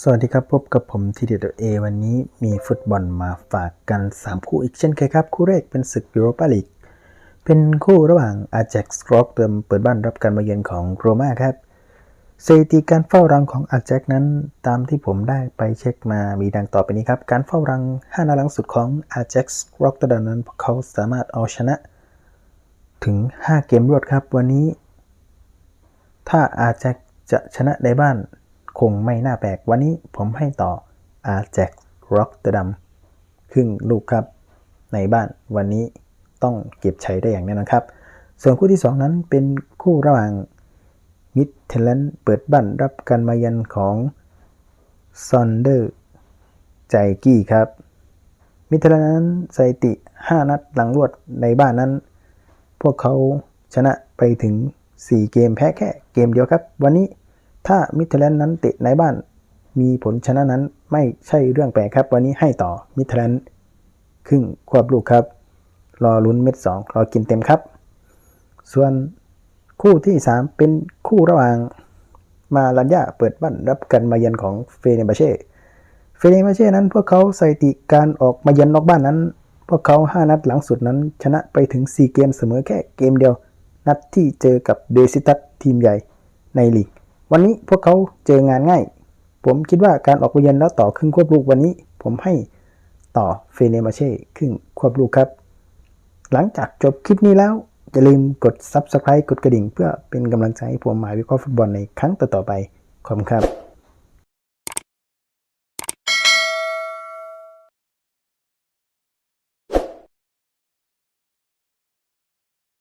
สวัสดีครับ พบกับผมทีเดียเอวันนี้มีฟุตบอลมาฝากกัน 3 คู่อีกเช่นเคยครับ คู่แรกเป็นศึกยูโรปาลีกเป็นคู่ระหว่างอาแจ็กซ์ร็อกเติมเปิดบ้านรับการมาเยือนของโรม่าครับสถิติการเฝ้ารังของอาแจ็กนั้น ตามที่ผมได้ไปเช็คมามีดังต่อไปนี้ครับ การเฝ้ารัง 5นัดหลังสุดของอาแจ็กซ์ร็อกเตอร์นั้นเขาสามารถเอาชนะ ถึง 5 เกมรวดครับ วันนี้ ถ้าอาแจ็กจะชนะในบ้าน คงไม่น่าแปลกวันนี้ผมให้ต่ออาแจ็กร็อกเตอร์ดัมครึ่งลูกครับ ในบ้านวันนี้ต้องเก็บใชัยได้อย่างแน่นอนครับ ส่วนคู่ที่ 2 นั้นเป็นคู่ระหว่างมิดเทลเลนเปิดบ้านรับการมาเยันของซอนเดอร์ใจกี้ครับ มิดเทลเลนนั้นสถิติ 5 นัดหลังรวดในบ้านนั้น พวกเขาชนะไปถึง 4 เกมแพ้แค่เกมเดียวครับ วันนี้ ถ้ามิเทลแลนนั้นเตะในบ้าน มีผลชนะนั้นไม่ใช่เรื่องแปลกครับ วันนี้ให้ต่อมิเทลแลนครึ่งควบลูกครับ รอลุ้นเม็ดสองรอกินเต็มครับ ส่วนคู่ที่ 3 เป็นคู่ระหว่างมาลันยาเปิดบ้านรับกันมาเยือนของเฟเนบาเช่ เฟเนบาเช่นั้นพวกเขาสถิติการออกมาเยือนนอกบ้านนั้น พวกเขา 5 นัดหลังสุดนั้น ชนะไปถึง 4 เกมเสมอแค่เกมเดียว นัดที่เจอกับเบซิตัสทีมใหญ่ในลีก วันนี้พวกเขาเจองานง่าย ผมคิดว่าการออกไปเยือนแล้วต่อครึ่งควบลูกวันนี้ ผมให้ต่อเฟเนมาเช่ครึ่งควบลูกครับ หลังจากจบคลิปนี้แล้ว อย่าลืมกด Subscribe กดกระดิ่ง เพื่อเป็นกำลังใจให้ผมหมายวิเคราะห์ฟุตบอลในครั้งต่อๆไปขอบคุณครับ